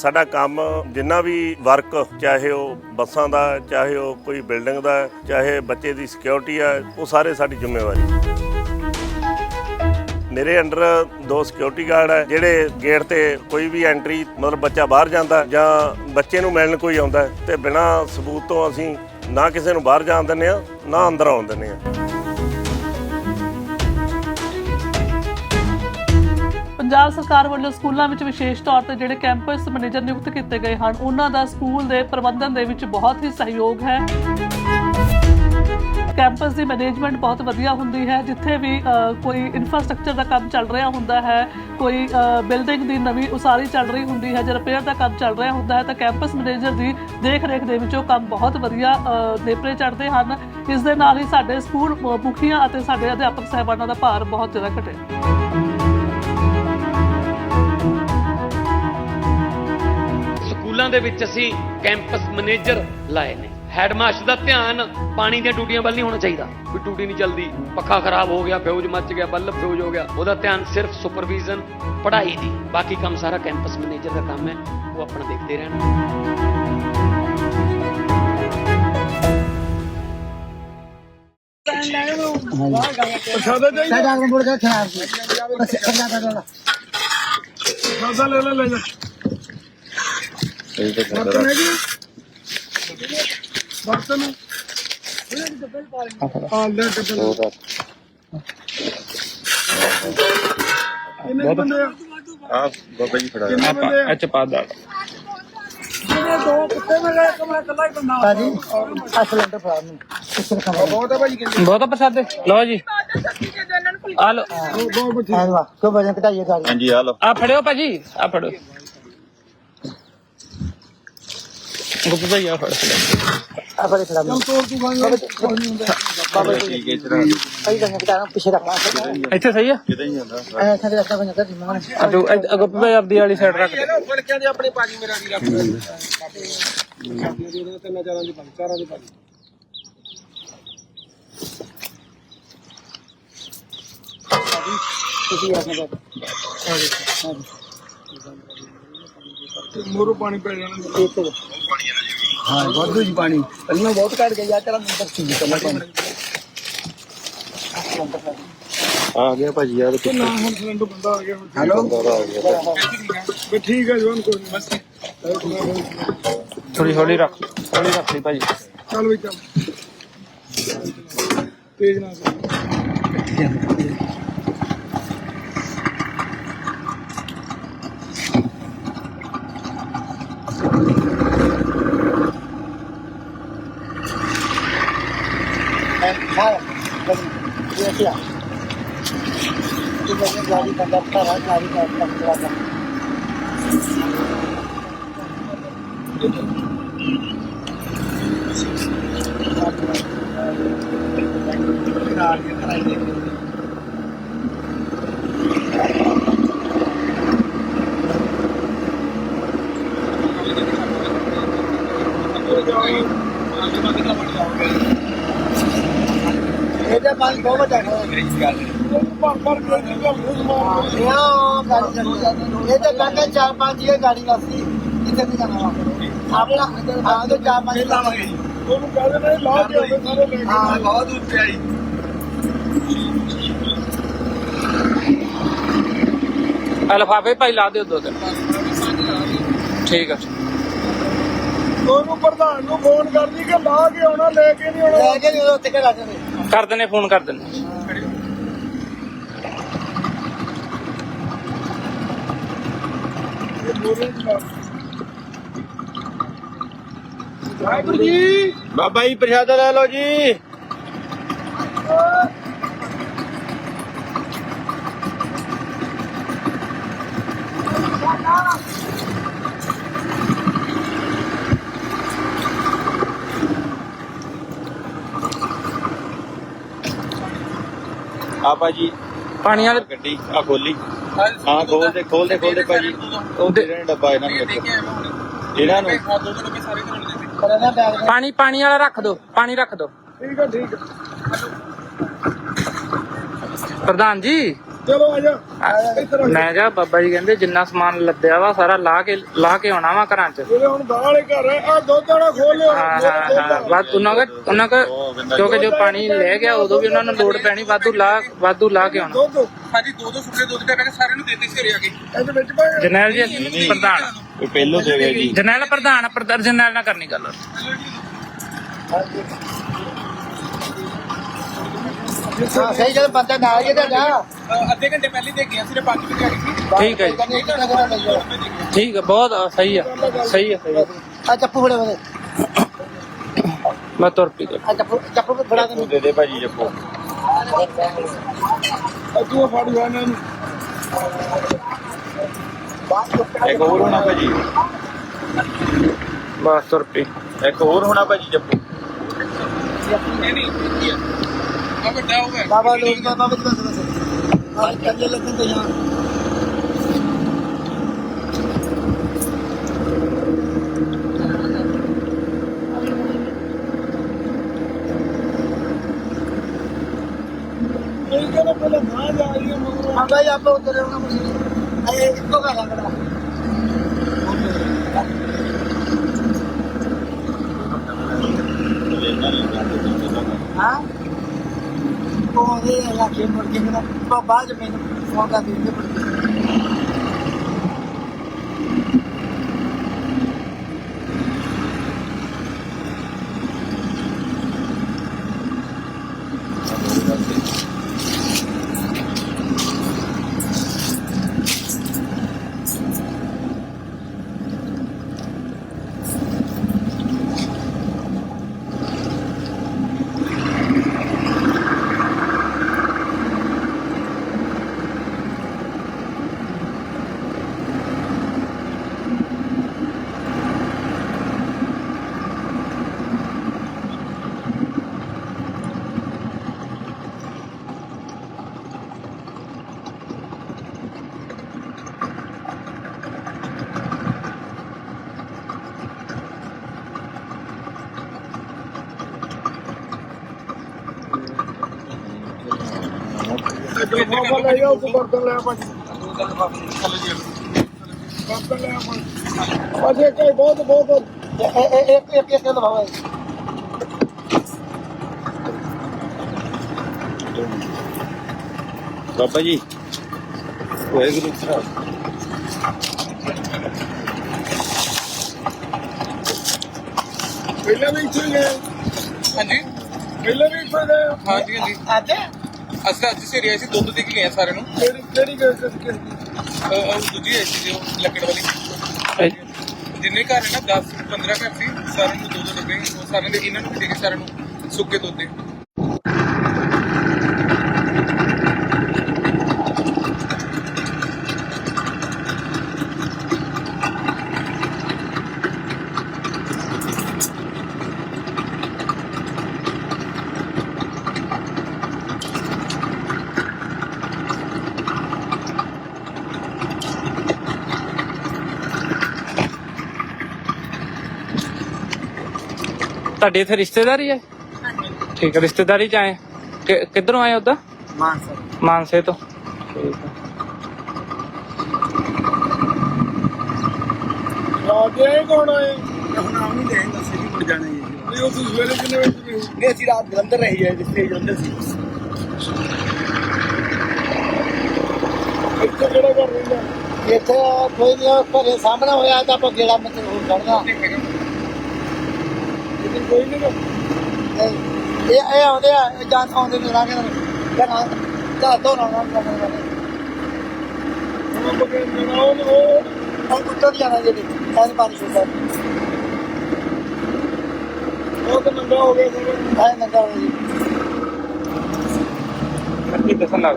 ਸਾਡਾ ਕੰਮ ਜਿੰਨਾ ਵੀ ਵਰਕ, ਚਾਹੇ ਉਹ ਬੱਸਾਂ ਦਾ, ਚਾਹੇ ਉਹ ਕੋਈ ਬਿਲਡਿੰਗ ਦਾ, ਚਾਹੇ ਬੱਚੇ ਦੀ ਸਿਕਿਉਰਿਟੀ ਆ, ਉਹ ਸਾਰੇ ਸਾਡੀ ਜ਼ਿੰਮੇਵਾਰੀ। ਮੇਰੇ ਅੰਡਰ ਦੋ ਸਿਕਿਉਰਿਟੀ ਗਾਰਡ ਹੈ ਜਿਹੜੇ ਗੇਟ ਤੇ ਕੋਈ ਵੀ ਐਂਟਰੀ, ਮਤਲਬ ਬੱਚਾ ਬਾਹਰ ਜਾਂਦਾ ਜਾਂ ਬੱਚੇ ਨੂੰ ਮਿਲਣ ਕੋਈ ਆਉਂਦਾ ਹੈ ਤੇ ਬਿਨਾਂ ਸਬੂਤ ਤੋਂ ਅਸੀਂ ਨਾ ਕਿਸੇ ਨੂੰ ਬਾਹਰ ਜਾਣ ਦਿੰਦੇ ਆ ਨਾ ਅੰਦਰ ਆਉਣ ਦਿੰਦੇ ਆ ਪੰਜਾਬ ਸਰਕਾਰ ਵੱਲੋਂ ਸਕੂਲਾਂ ਵਿੱਚ ਵਿਸ਼ੇਸ਼ ਤੌਰ ਤੇ ਜਿਹੜੇ ਕੈਂਪਸ ਮੈਨੇਜਰ ਨਿਯੁਕਤ ਕੀਤੇ ਗਏ ਹਨ ਉਹਨਾਂ ਦਾ ਸਕੂਲ ਦੇ ਪ੍ਰਬੰਧਨ ਦੇ ਵਿੱਚ ਬਹੁਤ ਹੀ ਸਹਿਯੋਗ ਹੈ। ਕੈਂਪਸ ਦੀ ਮੈਨੇਜਮੈਂਟ ਬਹੁਤ ਵਧੀਆ ਹੁੰਦੀ ਹੈ ਜਿੱਥੇ ਵੀ ਕੋਈ ਇਨਫਰਾਸਟ੍ਰਕਚਰ ਦਾ ਕੰਮ ਚੱਲ ਰਿਹਾ ਹੁੰਦਾ ਹੈ ਕੋਈ ਬਿਲਡਿੰਗ ਦੀ ਨਵੀਂ ਉਸਾਰੀ ਚੱਲ ਰਹੀ ਹੁੰਦੀ ਹੈ ਜਾਂ ਰਿਪੇਅਰ ਦਾ ਕੰਮ ਚੱਲ ਰਿਹਾ ਹੁੰਦਾ ਹੈ ਤਾਂ ਕੈਂਪਸ ਮੈਨੇਜਰ ਦੀ ਦੇਖ ਰੇਖ ਦੇ ਵਿੱਚ ਉਹ ਕੰਮ ਬਹੁਤ ਵਧੀਆ ਅ, ਨੇਪਰੇ ਚੜ੍ਹਦੇ ਹਨ। ਇਸ ਦੇ ਨਾਲ ਹੀ ਸਾਡੇ ਸਕੂਲ ਮੁਖੀਆਂ ਅਤੇ ਸਾਡੇ ਅਧਿਆਪਕ ਸਹਿਬਾਨਾਂ ਦਾ ਭਾਰ ਬਹੁਤ ਜ਼ਿਆਦਾ ਘਟਿਆ। ਸਕੂਲਾਂ ਦੇ ਵਿੱਚ ਅਸੀਂ ਕੈਂਪਸ ਮੈਨੇਜਰ ਲਾਏ ਨੇ। ਹੈਡਮਾਸਟਰ ਦਾ ਧਿਆਨ ਪਾਣੀ ਦੀਆਂ ਟੂਟੀਆਂ ਵੱਲ ਨਹੀਂ ਹੋਣਾ ਚਾਹੀਦਾ। ਕੋਈ ਟੂਟੀ ਨਹੀਂ ਚੱਲਦੀ ਪੱਖਾ ਖਰਾਬ ਹੋ ਗਿਆ ਫਿਊਜ਼ ਮੱਚ ਗਿਆ ਬੱਲਬ ਫਿਊਜ਼ ਹੋ ਗਿਆ ਉਹਦਾ ਧਿਆਨ ਸਿਰਫ ਸੁਪਰਵੀਜ਼ਨ ਪੜ੍ਹਾਈ ਦੀ। ਬਾਕੀ ਕੰਮ ਸਾਰਾ ਕੈਂਪਸ ਮੈਨੇਜਰ ਦਾ ਕੰਮ ਹੈ ਉਹ ਆਪਣਾ ਦੇਖਦੇ ਰਹਿਣ। ਸਾਡਾ ਨੂੰ ਬੋਲ ਕੇ ਖਰਾਬ ਸੀ ਬਸ ਅੱਲਾ ਦਾ ਅੱਲਾ ਖਾਸਾ ਲੈ ਲੈ ਲੈ ਜਾ। ਬਰਤਨ ਹੈਗੀ ਬਰਤਨ ਹਾਂ ਲੈ ਡੱਬੇ ਕਿੰਨੇ ਬੰਦੇ ਆ? ਆ ਬਾਬਾ ਜੀ ਫੜਾ ਕਿੰਨੇ ਬੰਦੇ ਆ? ਅੱਛਾ ਪਾਦਾ ਕਿੰਨੇ ਦੋ ਕੁੱਤੇ ਮੈਂ ਗਏ ਕਮਰਾ ਇਕੱਲਾ ਹੀ ਬੰਦਾ। ਭਾਜੀ ਆ ਸਿਲੰਡਰ ਫੜਾ ਨੂੰ ਕਿੱਥੇ ਰਖਾਂ ਬਹੁਤ ਆ ਭਾਈ ਕਿੰਨੇ? ਬਹੁਤ ਪ੍ਰਸਾਦੇ। ਲਓ ਜੀ। ਆ ਲਓ। ਬਹੁਤ ਵਜਨ ਘਟਾਈਏ ਗਾੜੀ। ਹਾਂਜੀ ਆ ਲਓ। ਆ ਫੜਿਓ ਭਾਜੀ ਆ ਫੜੋ ਗੁੱਪ ਭਾਈ ਆ ਫੜ ਆ ਬੜੇ ਖੜਾ ਨੂੰ ਤੋੜ ਤੂੰ ਖਾਂਗਾ ਬਾਬਾ ਠੀਕ ਹੈ ਚਰਾ ਕਈ ਗੰਨੇ ਘਟਾਣਾ ਪਿੱਛੇ ਰੱਖਣਾ ਇੱਥੇ ਸਹੀ ਆ? ਕਿਤੇ ਹੀ ਜਾਂਦਾ ਐ ਇੱਥੇ ਰਸਤਾ ਬਣ ਜਾਂਦਾ ਜਿੰਨਾ ਨੇ ਆ ਤੂੰ ਇੱਧ- ਗੁੱਪ ਭਾਈ ਆਪਦੀ ਵਾਲੀ ਸਾਈਡ ਰੱਖ ਦੇ। ਫੜਕਿਆਂ ਦੇ ਆਪਣੇ ਪਾਜੀ ਮੇਰਾ ਵੀਰ ਆਪਣੇ ਤਿੰਨ ਚਾਰਾਂ ਦੀ ਪਾਜੀ ਚਾਰਾਂ ਦੀ ਪਾਜੀ ਤੁਸੀਂ ਆ ਕੇ ਮੋਰੂ ਪਾਣੀ ਪੈ ਜਾਣਾ। ਇੱਕ ਹਾਂ ਵਾਧੂ ਜੀ ਪਾਣੀ। ਪਹਿਲਾਂ ਬਹੁਤ ਘਟ ਗਿਆ ਤੇਰਾ ਨੰਬਰ ਸੀ ਪਹਿਲਾਂ ਪਾਣੀ। ਆ ਗਿਆ ਭਾਜੀ ਯਾਰ ਨਾ ਹੁਣ ਸਿਲੰਡਰ ਬੰਦਾ ਆ ਗਿਆ ਹੈਲੋ? ਵੀ ਠੀਕ ਹੈ ਜਵਾਨ ਕੋਈ ਨਹੀਂ। ਬਸ ਥੋੜੀ ਹੌਲੀ ਰੱਖ ਹੌਲੀ ਰੱਖ ਲਈ ਭਾਜੀ। ਚੱਲ ਚੱਲ। ਤੇਜ਼ ਨਾ ਕਰ। ਹਾਂ ਇਹ ਕੀ ਆ ਇਹ ਮੈਨੂੰ ਗਾੜੀ ਬੰਦਾ ਕਰਾ ਗਾੜੀ ਦਾ ਕੰਟਰੋਲ ਦਾ ਇਹਦਾ ਪਾਣੀ ਬਹੁਤ ਵੱਡਾ ਹੈ ਭਰ ਭਰ ਕੇ ਜੀ ਗੱਲ ਨੂੰ ਮਾਰ ਯਾ ਗਾੜੀ ਚੱਲੀ ਜਾਂਦੀ ਇਹ ਤਾਂ ਕਹਿੰਦੇ ਚਾਰ ਪੰਜ ਹੀ ਗਾੜੀ ਵਾਸੀ ਕਿੱਥੇ ਨਹੀਂ ਜਾਣਾ ਵਾ। ਆਪਣਾ ਆ ਤਾਂ ਚਾਰ ਪੰਜ ਲਾਵਾਂਗੇ ਉਹਨੂੰ ਕਹਿੰਦੇ ਨੇ ਲਾ ਕੇ ਆਵੇ ਸਾਰੇ ਲੈ ਕੇ ਹਾਂ ਬਹੁਤ ਉੱਤੇ ਆਈ ਆ ਲਫਾਫੇ ਭਾਈ ਲਾ ਦਿਓ ਦੋ ਤਿੰਨ ਠੀਕ ਆ। ਉਹਨੂੰ ਪ੍ਰਧਾਨ ਨੂੰ ਫੋਨ ਕਰਦੀ ਕਿ ਲਾ ਕੇ ਆਉਣਾ ਲੈ ਕੇ ਨਹੀਂ ਆਉਣਾ। ਲੈ ਕੇ ਨਹੀਂ ਉੱਤੇ ਕਿਹੜਾ ਜਾਂਦੇ ਕਰ ਦਿੰਨੇ ਫੋਨ ਕਰ ਦਿੰਨੇ ਵਾਹਿਗੁਰੂ ਜੀ ਬਾਬਾ ਜੀ ਪ੍ਰਸ਼ਾਦਾ ਲੈ ਲਓ ਜੀ ਆ ਭਾਜੀ। ਪਾਣੀ ਵਾਲੇ ਗੱਡੀ ਆ ਖੋਲੀ। ਹਾਂ ਖੋਲ ਦੇ ਖੋਲ ਦੇ ਖੋਲ ਦੇ ਭਾਜੀ। ਉਹ ਦੇ ਰਹੇ ਨੇ ਡੱਬਾ ਇਹਨਾਂ ਨੂੰ। ਇਹਨਾਂ ਨੂੰ ਪਾਣੀ ਪਾਣੀ ਵਾਲਾ ਰੱਖ ਦਿਓ ਪਾਣੀ ਰੱਖ ਦਿਓ ਠੀਕ ਹੈ ਠੀਕ ਹੈ ਪ੍ਰਧਾਨ ਜੀ। ਚਲੋ ਆ ਜਾ। ਮੈਂ ਕਿਹਾ ਬਾਬਾ ਜੀ ਕਹਿੰਦੇ ਜਿੰਨਾ ਸਮਾਨ ਲੱਦਿਆ ਵਾ ਸਾਰਾ ਲਾ ਕੇ ਲਾ ਕੇ ਆਉਣਾ ਵਾ ਘਰਾਂ 'ਚ। ਜਿਹੜੇ ਹੁਣ ਗਾਂ ਵਾਲੇ ਘਰ ਹੈ ਆ ਦੁੱਧ ਵਾਲਾ ਖੋਲ ਲਿਓ। ਹਾਂ ਹਾਂ ਹਾਂ ਬਾਦ ਉਹਨਾਂ ਕੋ ਉਹਨਾਂ ਕੋ ਕਿਉਂਕਿ ਜੋ ਪਾਣੀ ਲੈ ਗਿਆ ਉਦੋਂ ਵੀ ਉਹਨਾਂ ਨੂੰ ਲੋੜ ਪੈਣੀ ਵਾਧੂ ਲਾ ਵਾਧੂ ਲਾ ਕੇ ਆਉਣਾ। ਦੁੱਧ। ਹਾਂਜੀ ਦੋ ਦੋ ਸੁੱਕੇ ਦੁੱਧ ਪੈਕਟ ਸਾਰਿਆਂ ਨੂੰ ਦੇਤੇ ਸੀ ਘਰੇ ਆ ਕੇ। ਇਹਦੇ ਵਿੱਚ ਪਾ ਜਰਨੈਲ ਜੀ ਪ੍ਰਧਾਨ। ਇਹ ਪਹਿਲੋਂ ਦੇ ਗਿਆ ਜੀ। ਜਰਨੈਲ ਪ੍ਰਧਾਨ ਪ੍ਰਧਾਨ ਜਰਨੈਲ ਨਾਲ ਕਰਨੀ ਗੱਲ। ਹਾਂ ਸਹੀ ਗੱਲ ਬੰਦਾ ਨਾਲ ਜਾ ਅ, ਅੱਧੇ ਘੰਟੇ ਪਹਿਲੇ ਦੇ ਗਿਆ ਸੀ ਤੇ 5 ਵਜੇ ਆ ਗਈ ਸੀ। ਠੀਕ ਹੈ ਜੀ। ਠੀਕ ਹੈ ਬਹੁਤ ਆ, ਸਹੀ ਆ ਸਹੀ ਆ ਸਹੀ ਆ ਆ ਚੱਪੂ ਫੜੇ ਉਹਦੇ। ਮੈਂ ਤੁਰ ਪਈ ਗਿਆ। ਆ ਚੱਪੂ ਚੱਪੂ ਫੜਾ ਦੇ। ਦੇ ਦੇ ਭਾਜੀ ਜੱਪੋ ਤੂੰ ਫੜ ਗਿਆ ਇਹਨਾਂ ਨੂੰ। ਇੱਕ ਹੋਰ ਹੋਣਾ ਭਾਜੀ। ਬਸ ਤੁਰ ਪਈ। ਇੱਕ ਹੋਰ ਹੋਣਾ ਭਾਜੀ ਜੱਪੋ ਨਹੀਂ ਨਹੀਂ ਕੀ ਆ ਆ। ਵੱਡਾ ਹੋ ਗਿਆ। ਬਾਬਾ ਲੋਕ ਬਾਬਾ ਵਿੱਚ ਬਸ ਬਸ ਆ ਕੰਨੇ ਲੱਗਣ ਤੇ ਯਾਰ ਇਹ ਕਹਿੰਦਾ ਪਹਿਲਾਂ ਗਾਂ ਜਾ ਰਹੀ ਹੈ ਮਗਰੋਂ? ਹਾਂ ਭਾਈ ਆਪਾਂ ਉਤਰ ਰਹੇ ਹਾਂ ਮਸੀਂ ਇਹ ਇੱਕੋ ਕਰ ਲਾਂਗਾ ਹਾਂ ਬਾਬਾ ਲੈ ਜਾ ਉਹ ਬਰਤਨ ਲੈ ਭਾਜੀ। ਬਰਤਨ ਲੈ ਭਾਜੀ। ਅਜੇ ਕਈ ਬਹੁਤ ਬਹੁਤ ਇਹ ਇਹ ਇੱਕ ਇੱਕ ਇੱਕ ਦਵਾਵਾ ਬਾਬਾ ਜੀ ਵਾਹਿਗੁਰੂ ਸਾਹਿਬ ਪਹਿਲਾਂ ਵੀ ਇੱਥੇ ਗਏ। ਹਾਂਜੀ। ਪਹਿਲਾਂ ਵੀ ਇੱਥੇ ਗਏ। ਹਾਂਜੀ ਹਾਂਜੀ। ਅੱਜ? ਅਸੀਂ ਤਾਂ ਅੱਜ ਸਵੇਰੇ ਆਏ ਸੀ ਦੁੱਧ ਦੇ ਕੇ ਗਏ ਆ ਸਾਰਿਆਂ ਨੂੰ। ਕਿਹੜੀ ਕਿਹੜੀ ਕਿਸ ਕਿਸ ਅ, ਉਹ ਦੂਜੀ ਆਈ ਸੀ ਜੋ ਲੱਕੜ ਵਾਲੀ। ਜਿੰਨੇ ਘਰ ਹੈ ਨਾ 10 15 ਘਰ ਸੀ ਸਾਰਿਆਂ ਨੂੰ ਦੋ ਦੋ ਡੱਬੇ ਉਹ ਸਾਰਿਆਂ ਦੇ ਇਹਨਾਂ ਨੂੰ ਵੀ ਦੇ ਕੇ ਸਾਰਿਆਂ ਨੂੰ ਸੁੱਕੇ ਦੁੱਧ ਦੇ। ਤੁਹਾਡੇ ਇੱਥੇ ਰਿਸ਼ਤੇਦਾਰੀ ਹੈ? ਠੀਕ ਹੈ ਰਿਸ਼ਤੇਦਾਰੀ ਚ ਆਏ? ਕਿ- ਕਿੱਧਰੋਂ ਆਏ ਉਦਾਂ? ਮਾਨਸਾ। ਮਾਨਸੇ ਤੋਂ। ਠੀਕ ਹੈ ਆ ਗਏ ਕੌਣ ਆਏ ਹੁਣ ਆਉਂ ਨਹੀਂ ਦੇਣ ਦੱਸੇ ਵੀ ਮੁੜ ਜਾਣਾ ਜੀ। ਨਹੀਂ ਉਹ ਤੁਸੀਂ ਸਵੇਰੇ ਕਿੰਨੇ ਵਜੇ ਗਏ ਨਹੀਂ ਅਸੀਂ ਰਾਤ ਜਲੰਧਰ ਰਹੀ ਹੈ ਜਿੱਥੇ ਜਲੰਧਰ ਸੀ। ਇੱਥੇ ਕਿਹੜਾ ਕਰ ਰਹਿੰਦਾ? ਇੱਥੇ ਕੋਈ ਨਹੀਂ ਘਰੇ ਸਾਹਮਣੇ ਹੋਇਆ ਤਾਂ ਆਪਾਂ ਗੇੜਾ ਮਤ ਹੋਰ ਕੱਢਦਾ ਇੱਥੇ ਕੋਈ ਨਹੀਂ ਇਹ ਇਹ ਆਉਂਦੇ ਆ ਇਹ ਜਾਂ ਆਉਂਦੇ ਨੇ ਲਾਗੇ ਨਾ? ਤਾਂ ਦੋ ਨਾ ਨਾ ਨਾ ਬਗੇ ਜਨਾਓ ਨੇ ਉਹ ਉਹ ਕੁੱਤਾ ਜਾਣਾ ਜਿਹੜੇ ਸਾਰੀ ਪਾਣੀ ਛੁੱਟਦਾ ਉਹ ਤਾਂ ਨੰਗਾ ਹੋ ਗਿਆ ਸਾਰੇ ਆਏ ਨੰਗਾ ਹੋ ਜੀ ਕੀ ਦੱਸਣ ਲੱਗ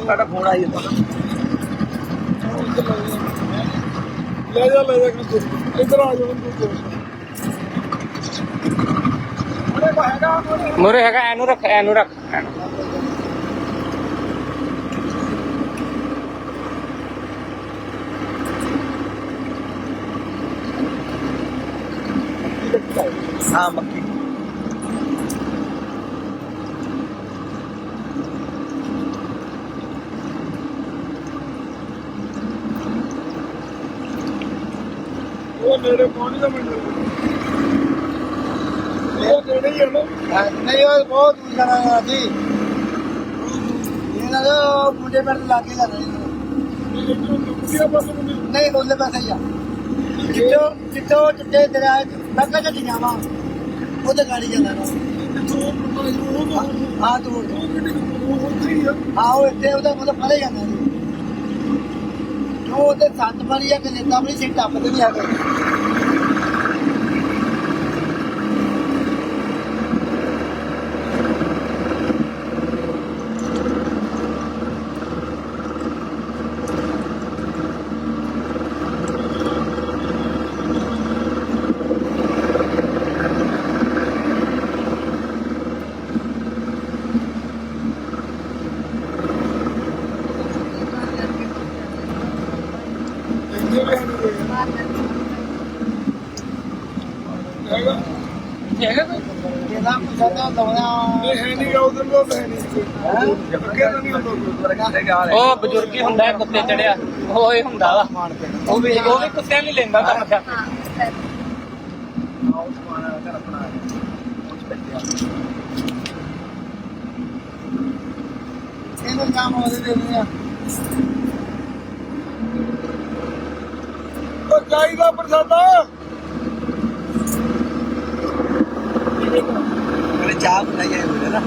ਸਾਡਾ ਫੋਨ ਆਈ ਲੈ ਜਾ ਲੈ ਜਾ ਇੱਧਰ ਆ ਬਾਹਰ ਮੁਰੇ ਹੈਗਾ ਐਨੂੰ ਰੱਖ ਐਨੂੰ ਰੱਖ। ਹਾਂ ਮੱਕੀ ਉਹ ਨੇੜੇ ਪਹੁੰਚ ਜਾ ਮੈਨੂੰ। ਉਹ ਨੇੜੇ ਹੀ ਆ ਨਾ। ਨਹੀਂ ਉਹ ਬਹੁਤ ਦੂਰ ਜਾਣਾ ਸੀ ਇਹਨਾਂ ਦੇ ਮੁੰਡੇ ਪਰ ਲਾ ਕੇ ਜਾਣਾ ਨਹੀਂ ਉਹਦੇ ਪਾਸੇ ਹੀ ਆ। ਜਿੱਤੋ ਜਿੱਤੋ ਜਿੱਤੇ ਦਰਿਆ ਲੱਗਾ ਚੱਲ ਜਾਵਾਂ ਉਹਦੇ ਗਾੜੀ ਜਾਣਾ ਹਾਂ ਤੂੰ। ਉਹ ਇੱਥੇ ਉਹਦਾ ਮਤਲਬ ਫੜੇ ਜਾਂਦਾ ਉਹ ਜੋ ਸੱਤ ਵਾਲੀ ਜਾਂ ਕਨੇਡਾ ਵਾਲੀ ਸੀ ਟੱਪਦੇ ਨਹੀਂ ਆ ਗਏ ਇਹਦਾ ਪੁੱਛਦਾ ਦਵਾਇਆ ਇਹ ਹੈ ਨਹੀਂ ਉਧਰ ਲੋਕ ਹੈ ਨਹੀਂ ਅੱਗੇ ਤਾਂ ਨਹੀਂ ਹੁੰਦਾ ਉਹ ਬਜ਼ੁਰਗ ਹੀ ਹੁੰਦਾ ਹੈ ਕੁੱਤੇ ਚੜਿਆ। ਉਹ ਇਹ ਹੁੰਦਾ ਵਾ। ਉਹ ਵੀ ਉਹ ਵੀ ਕੁੱਤਿਆਂ ਨਹੀਂ ਲੈਂਦਾ ਤਾਂ ਮੱਥਾ ਇਹਨੂੰ ਕੰਮ ਉਹਦੇ ਦੇ ਦਿੰਦੇ ਆ। ਉਹ ਚਾਹੀਦਾ ਪ੍ਰਸਾਦਾ। ਚਾਹ ਬਣਾਈ ਹੈ ਨਾ